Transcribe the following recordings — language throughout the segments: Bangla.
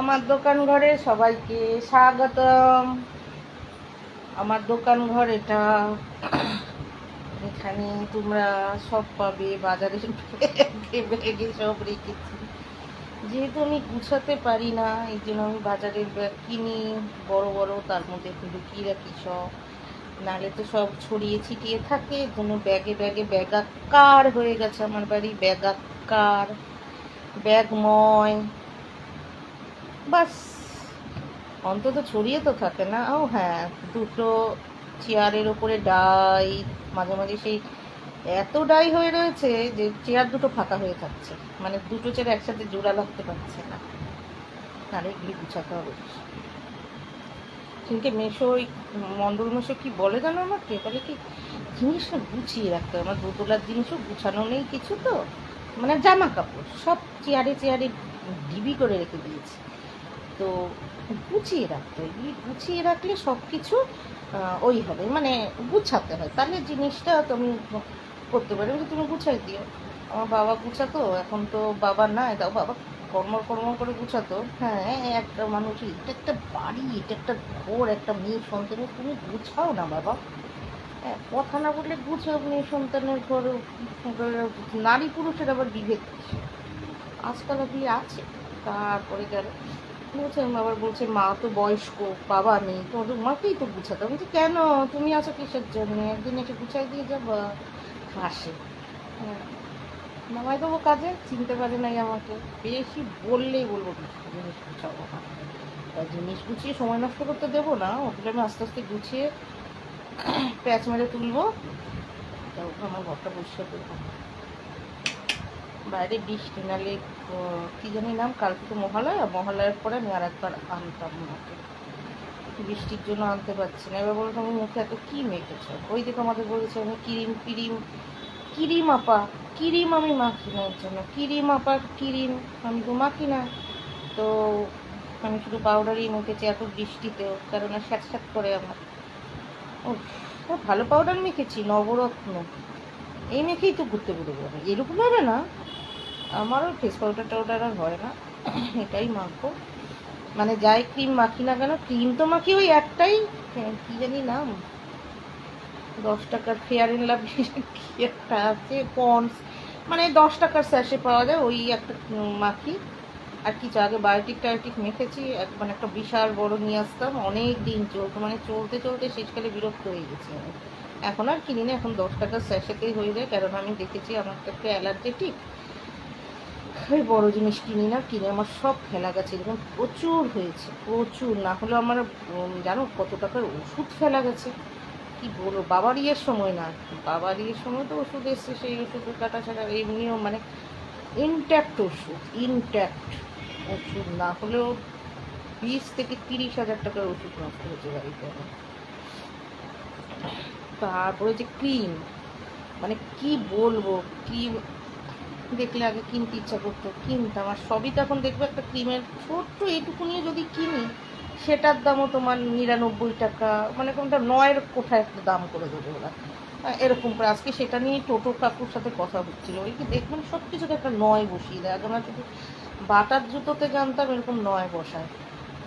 আমার দোকান ঘরে সবাইকে স্বাগতম। আমার দোকান ঘর এটা এখানে তোমরা সব পাবে, বাজারে ব্যাগে সব রেখেছি। যেহেতু আমি গুছাতে পারি না, এই জন্য আমি বাজারের ব্যাগ কিনি, বড় বড়, তার মধ্যে একটু লুকিয়ে রাখি সব। নালে তো সব ছড়িয়ে ছিটিয়ে থাকে কোনো ব্যাগে ব্যাগে ব্যাগাকার হয়ে গেছে আমার বাড়ি ব্যাগাকার ব্যাগময়। বাস। অন্তত ছড়িয়ে তো থাকে না। ও হ্যাঁ দুটো চেয়ারের ওপরে ডাই, মাঝে মাঝে সেই এত ডাই হয়ে রয়েছে যে চেয়ার দুটো ফাঁকা হয়ে থাকছে। মানে দুটো চেয়ার একসাথে জোড়া লাগতে পারছে না। তাহলে এগুলি গুছাতে হবে। কিন্তু মেশো, ওই মন্ডল মেশো কি বলে জানো আমাকে? বলে কি, জিনিসটা গুছিয়ে রাখতে হবে। আমার দোতলার জিনিসও গুছানো নেই কিছু তো। মানে জামা কাপড়, সব চেয়ারে চেয়ারে ডিবি করে রেখে দিয়েছি। তো গুছিয়ে রাখতে হয়। গুছিয়ে রাখলে সব কিছু ওই হবে। মানে গুছাতে হয়। তাহলে জিনিসটা তুমি করতে পারো তুমি গুছাই দিও। আমার বাবা গুছাতো, এখন তো বাবা না তাও বাবা কর্ম কর্ম করে গুছাতো। হ্যাঁ একটা মানুষ, এটা একটা বাড়ি, এটা একটা ঘোর, একটা মেয়ে সন্তানের তুমি গুছাও না বাবা। হ্যাঁ কথা না বললে গুছাও। মেয়ে সন্তানের ঘর, নারী পুরুষের আবার বিভেদ আজকাল বিয়ে আছে। তারপরে গেল। বলছে আবার বলছে, মা তো বয়স্ক, বাবা নেই। তোমাদের মাকেই তো গুছাতে বলছি, কেন? তুমি আছো কিসের জন্য? একদিন এসে গুছাই দিয়ে যাবা হাসে। হ্যাঁ। নামাই দেবো কাজে, চিনতে পারে নাই আমাকে। বেশি বললেই বলব জিনিস গুছাবো না। তা জিনিস গুছিয়ে সময় নষ্ট করতে দেবো না। ওগুলো আমি আস্তে আস্তে গুছিয়ে প্যাচ মেরে তুলবো। তা ওকে আমার ঘরটা পরিষ্কার করব বাইরে বৃষ্টি নালে কি জানি নাম কালকে তো মহালয়া, মহালয়ার পরে আমি আর একবার আনতাম মাকে বৃষ্টির জন্য আনতে পারছি না। এবার বলো তুমি মুখে এত কী মেখেছ ওই দেখো আমাদের বলেছে, আমি ক্রিম ক্রিম ক্রিম আপা, ক্রিম আমি মাখি না এর জন্য। ক্রিম আপার ক্রিম, আমি তো মাখি না। তো আমি শুধু পাউডারই মেখেছি এত বৃষ্টিতেও কারণ স্যাঁত স্যাঁত করে আমার। ও ভালো পাউডার মেখেছি, নবরত্ন। এই মেখেই তো ঘুরতে বেরোবো আমি। এরকম হবে না। আমারও ফেস পাউডার টাউডার আর হয় না। এটাই মাখবো। মানে যাই ক্রিম মাখি না কেন ক্রিম তো মাখি ওই একটাই হ্যাঁ, কি জানি নাম। দশ টাকার ফেয়ার এন্ড লাভ কি একটা আছে পন্স মানে দশ টাকার স্যাশে পাওয়া যায় ওই একটা মাখি। আর কিছু আগে বায়োটিক টায়োটিক মেখেছি এক- মানে একটা বিশাল বড় নিয়ে আসতাম। অনেক দিন চলতো মানে চলতে চলতে শেষকালে বিরক্ত হয়ে গেছি আমি। এখন আর কিনি না, এখন দশ টাকার স্যাশেতেই হয়ে যায়, কারণ আমি দেখেছি আমার তো একটু অ্যালার্জেটিক। ওই বড় জিনিস কিনি না, কিনে আমার সব ফেলা গেছে এরকম প্রচুর হয়েছে, প্রচুর। না হলে আমার জানো কত টাকার ওষুধ ফেলা গেছে। কি বলব বাবার ইয়ের সময় না। বাবার ইয়ের সময় তো ওষুধ এসছে, সেই ওষুধ কাটা ছাড়া এমনিও মানে ইনট্যাক্ট ওষুধ ইনট্যাক্ট ওষুধ। না হলেও বিশ থেকে তিরিশ হাজার টাকার ওষুধ নষ্ট হয়েছে বাড়িতে আমার। তারপরে যে ক্রিম মানে কি বলব ক্রিম দেখলে আগে কিনতে ইচ্ছা করতো, কিনতাম। আর সবই তো এখন দেখব একটা ক্রিমের ছোট্ট এইটুকু নিয়ে যদি কিনি, সেটার দামও তোমার নিরানব্বই টাকা মানে কোনটা নয়ের কোথায় একটা দাম করে দেবে ওরা। এরকম করে। আজকে সেটা নিয়ে টোটো কাকুর সাথে কথা হচ্ছিল। ওই কি দেখবেন সব কিছুতে একটা নয় বসিয়ে দেয়। আগে আমরা শুধু বাটার জুতোতে জানতাম এরকম নয় বসায়।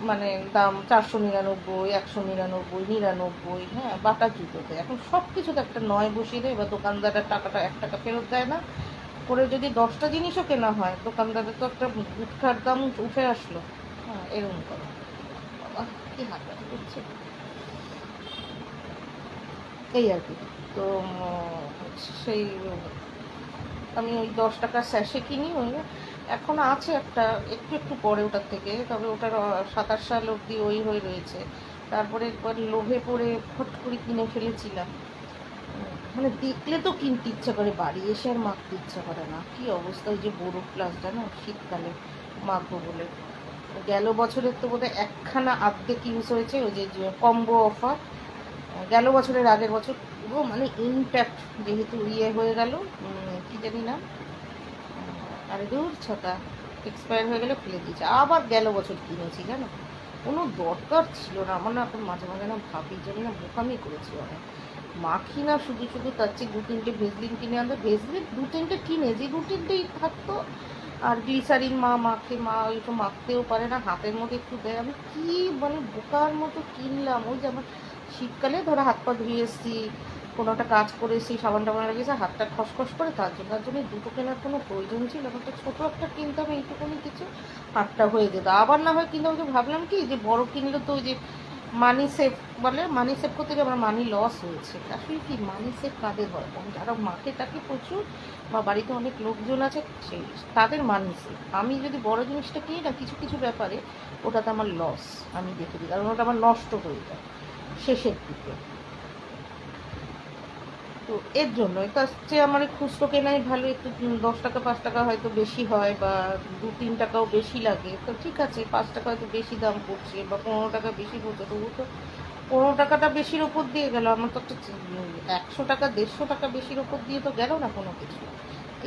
মানে দাম চারশো নিরানব্বই, একশো নিরানব্বই নিরানব্বই হ্যাঁ বাটার জুতোতে। এখন সব কিছুতে একটা নয় বসিয়ে দেয়, এবার দোকানদারের টাকাটা এক টাকা ফেরত দেয় না। করে যদি দশটা জিনিসও কেনা হয়, দোকানদারের তো একটা গুটখার দাম উঠে আসলো। হ্যাঁ এরকম করে। বাবা, কি ব্যথা করছে। এই আর কি। তো সেই, আমি ওই দশ টাকার স্যাশে কিনি, ওই এখন আছে একটা, একটু একটু পরে ওটার থেকে, তবে ওটার সাতাশ সাল অবধি ওই হয়ে রয়েছে। তারপরে একবার লোভে পড়ে ফট করে কিনে ফেলেছিলাম। মানে দেখলে তো কিনতে ইচ্ছা করে, বাড়ি এসে আর মাখতে ইচ্ছা করে না। কি অবস্থা ওই যে বড় প্লাস জানো? শীতকালে মাখবো বলে। গেল বছরের তো বোধহয় একখানা আর্ধেক ইউজ হয়েছে, ওই যে কম্বো অফার। গেল বছরের আগের বছর মানে ইনট্যাক্ট যেহেতু ইয়ে হয়ে গেল কি জানি না আরে দূর ছটা এক্সপায়ার হয়ে গেলে ফেলে দিয়েছে। আবার গেল বছর কিনেছি, জানো? কোনো দরকার ছিল না। আমার না এখন মাঝে মাঝে না ভাবি জানি না বোকামি করেছি অনেক। মাখি না শুধু শুধু তার চেয়ে দু তিনটে ভেজলিন কিনে আনতে, ভেজলিন দু তিনটে কিনে, যে দু তিনটেই থাকতো। আর গ্লিসারিন মা মাখে, মা ওই তো মাখতেও পারে না, হাতের মধ্যে একটু দেয়। আমি কি মানে বোকার মতো কিনলাম? ওই যে আমার শীতকালে ধরো হাত পা ধুয়ে এসছি কোনো একটা কাজ করে এসছি সাবান টাবান লেগেছে হাতটা খসখস করে, তার জন্য তার জন্য দুটো কেনার কোনো প্রয়োজন ছিল না। একটা ছোটো একটা কিনতাম এইটুকুনি কিছু, হাতটা হয়ে যেত। আবার না হয় কিন্তু আমি তো ভাবলাম কি, যে বড় কিনলে তো ওই যে মানি সেভ বলে মানি সেভ করতে গিয়ে আমার মানি লস হয়েছে। আসলে কি মানি সেভ কাদের হয়? কারণ যারা মাকে তাকে প্রচুর, বা বাড়িতে অনেক লোকজন আছে, সেই তাদের মানি সেভ আমি যদি বড় জিনিসটা কিনি না, কিছু কিছু ব্যাপারে, ওটাতে আমার লস আমি দেখে দিই। কারণ ওটা আমার নষ্ট হয়ে যায় শেষের দিকে। তো এর জন্য তার চেয়ে আমার খুচরো কেনাই ভালো, একটু দশ টাকা, পাঁচ টাকা হয়তো বেশি হয় বা দু, তিন টাকাও বেশি লাগে। তো ঠিক আছে, পাঁচ টাকা হয়তো বেশি দাম পড়ছে বা পনেরো টাকা বেশি পড়ছে, তবু তো পনেরো টাকাটা বেশির ওপর দিয়ে গেল। আমার তো একটা একশো টাকা, দেড়শো টাকা বেশির ওপর দিয়ে তো গেল না কোনো কিছু।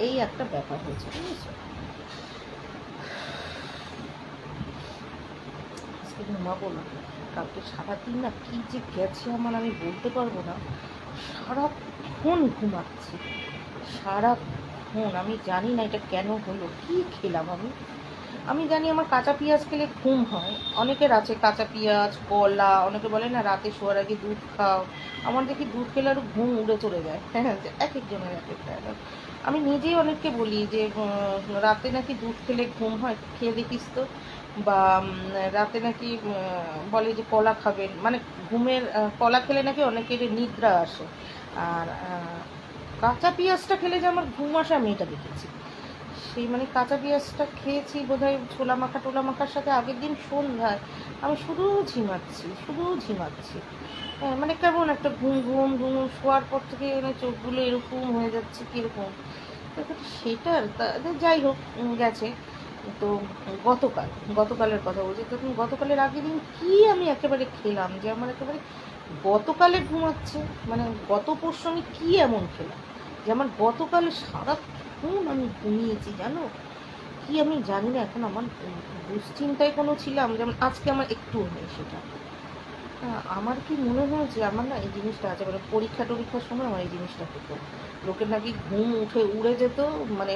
এই একটা ব্যাপার হয়েছে, বুঝেছ? ঘুমাবো না। কালকে সারাদিন না কী যে গেছে আমার আমি বলতে পারব না। সারাক্ষণ ঘুমাচ্ছি? সারাক্ষণ, আমি জানি না এটা কেন হলো, কি খেলাম আমি? আমি জানি আমার কাঁচা পেঁয়াজ খেলে ঘুম হয়। অনেকের আছে কাঁচা পেঁয়াজ, কলা, অনেকে বলে না রাতে শোয়ার আগে দুধ খাও। আমার দেখি দুধ খেলে আরও ঘুম উড়ে চলে যায়। হ্যাঁ এক একজনের এক একটা। আমি নিজেই অনেককে বলি যে রাতে নাকি দুধ খেলে ঘুম হয়? খেয়ে দেখিস তো। বা রাতে নাকি বলে যে কলা খাবেন। মানে ঘুমের কলা খেলে নাকি অনেকের নিদ্রা আসে। আর কাঁচা পেঁয়াজটা খেলে যে আমার ঘুম আসে, আমি এটা দেখেছি। সেই মানে কাঁচা পেঁয়াজটা খেয়েছি বোধহয় ছোলা মাখা টোলা মাখার সাথে আগের দিন সন্ধ্যায়। আমি শুধু ঝিমাচ্ছি শুধু ঝিমাচ্ছি। হ্যাঁ মানে কেমন একটা ঘুম ঘুম ঘুম শোয়ার পর থেকে মানে চোখগুলো এরকম হয়ে যাচ্ছে, কীরকম? তো সেটার তা- যাই হোক গেছে। তো গতকাল, গতকালের কথা বলছি তখন গতকালের আগের দিন কী আমি একেবারে খেলাম যে আমার একেবারে গতকালে ঘুমাচ্ছে মানে গত পরশু আমি কী এমন খেলাম যে আমার গতকালে সারাক্ষণ আমি ঘুমিয়েছি, জানো? কি আমি জানি না, এখন আমার দুশ্চিন্তায় কোনো ছিলাম, যেমন আজকে আমার একটুও নেই সেটা। আমার কি মনে হয়েছে আমার না এই জিনিসটা আছে মানে পরীক্ষা টরীক্ষার সময় আমার এই জিনিসটা হতো। লোকের নাকি ঘুম উঠে উড়ে যেত মানে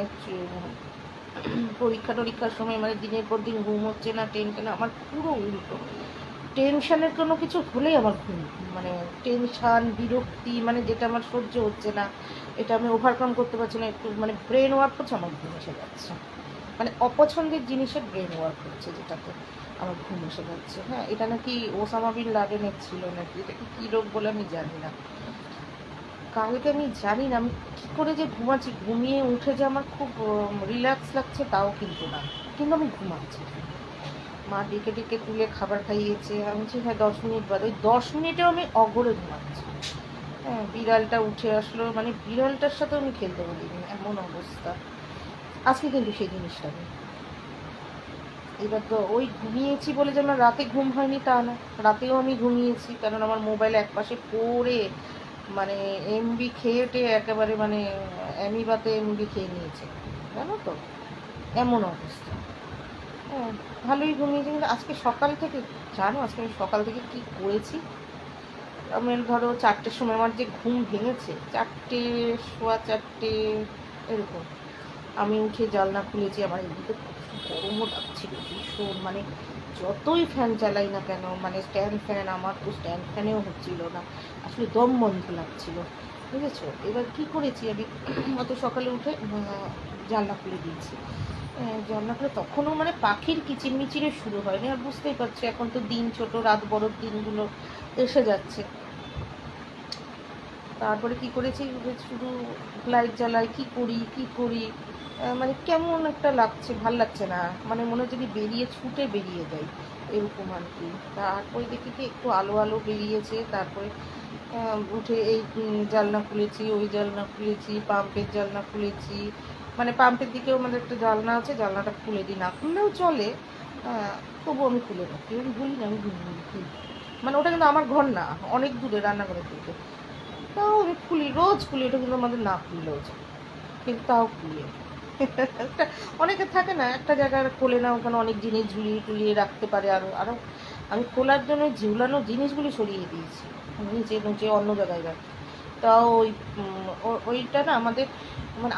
পরীক্ষা টরীক্ষার সময় মানে দিনের পর দিন ঘুম হচ্ছে না টেনশন আমার পুরো উল্টো। টেনশনের কোনো কিছু হলেই আমার ঘুম মানে টেনশান, বিরক্তি মানে যেটা আমার সহ্য হচ্ছে না, এটা আমি ওভারকাম করতে পারছি না, একটু মানে ব্রেন ওয়ার্ক করছে আমার ঘুম এসে যাচ্ছে। মানে অপছন্দের জিনিসের ব্রেন ওয়ার্ক হচ্ছে যেটাতে আমার ঘুম এসে যাচ্ছে। হ্যাঁ এটা নাকি ওসামা বিন লাদেনের ছিল নাকি? এটা কি কী রোগ বলে আমি জানি না। কালকে আমি জানি না, আমি কী করে যে ঘুমাচ্ছি, ঘুমিয়ে উঠে যে আমার খুব রিল্যাক্স লাগছে তাও কিন্তু না। কিন্তু আমি ঘুমাচ্ছি। মা ডেকে ডেকে তুলে খাবার খাইয়েছে। আমি বলছি হ্যাঁ দশ মিনিট বাদ। ওই দশ মিনিটেও আমি অগরে ঘুমাচ্ছি। হ্যাঁ বিড়ালটা উঠে আসলো। মানে বিড়ালটার সাথেও আমি খেলতে পারিনি। এমন অবস্থা। আজকে কিন্তু সেই জিনিসটা নেই। এবার তো ওই ঘুমিয়েছি বলে যে আমার রাতে ঘুম হয়নি তা না। রাতেও আমি ঘুমিয়েছি। কারণ আমার মোবাইল একপাশে পড়ে মানে এমবি খেয়ে টেয়ে একেবারে মানে অ্যামিবাতে এমবি খেয়ে নিয়েছে। জানো তো? এমন অবস্থা। হ্যাঁ ভালোই ঘুমিয়েছি, কিন্তু আজকে সকাল থেকে, জানো আজকে আমি সকাল থেকে কি করেছি? আমি ধরো চারটের সময় আমার যে ঘুম ভেঙেছে, চারটে শোয়া চারটে, এরকম। আমি উঠে জানলা খুলেছি, আমার এদিকে গরমও লাগছিল ভীষণ মানে যতই ফ্যান চালাই না কেন মানে স্ট্যান্ড ফ্যান, আমার তো স্ট্যান্ড ফ্যানেও হচ্ছিল না, আসলে দম বন্ধ লাগছিল, বুঝেছ? এবার কি করেছি আমি? অত সকালে উঠে জানলা খুলে দিয়েছি। আহ, জানলা খুলে তখনও মানে পাখির কিচিরমিচিরে শুরু হয়নি আর বুঝতেই পারছি এখন তো দিন ছোট রাত বড় দিনগুলো এসে যাচ্ছে। তারপরে কি করেছি? শুধু লাইট জ্বালাই কি করি কি করি? মানে কেমন একটা লাগছে ভালো লাগছে না। মানে মনে হচ্ছে কি বেরিয়ে ছুটে বেরিয়ে যাই এরকম আর কি। তারপরে দেখি কি একটু আলো আলো বেরিয়েছে তারপরে উঠে এই জানলা খুলেছি ওই জালনা খুলেছি পাম্পের জালনা খুলেছি মানে পাম্পের দিকেও আমাদের একটা জানলা আছে জানলাটা খুলে দিই, না খুললেও চলে। তবুও আমি খুলে রাখি, আমি ভুলি না, আমি ভুলি খুলি মানে ওটা কিন্তু আমার ঘর না, অনেক দূরে রান্নাঘরের দিকে তাও আমি খুলি, রোজ খুলি, ওটা কিন্তু আমাদের না খুললেও যায় কিন্তু তাও খুলি। একটা অনেকে থাকে না, একটা জায়গায় খোলে না, ওখানে অনেক জিনিস ঝুলিয়ে টুলিয়ে রাখতে পারে আরও আরও আমি খোলার জন্য ঝুলানো জিনিসগুলি সরিয়ে দিয়েছি, নিচে নিচে অন্য জায়গায় রাখি। তাও ওই ওইটা না আমাদের মানে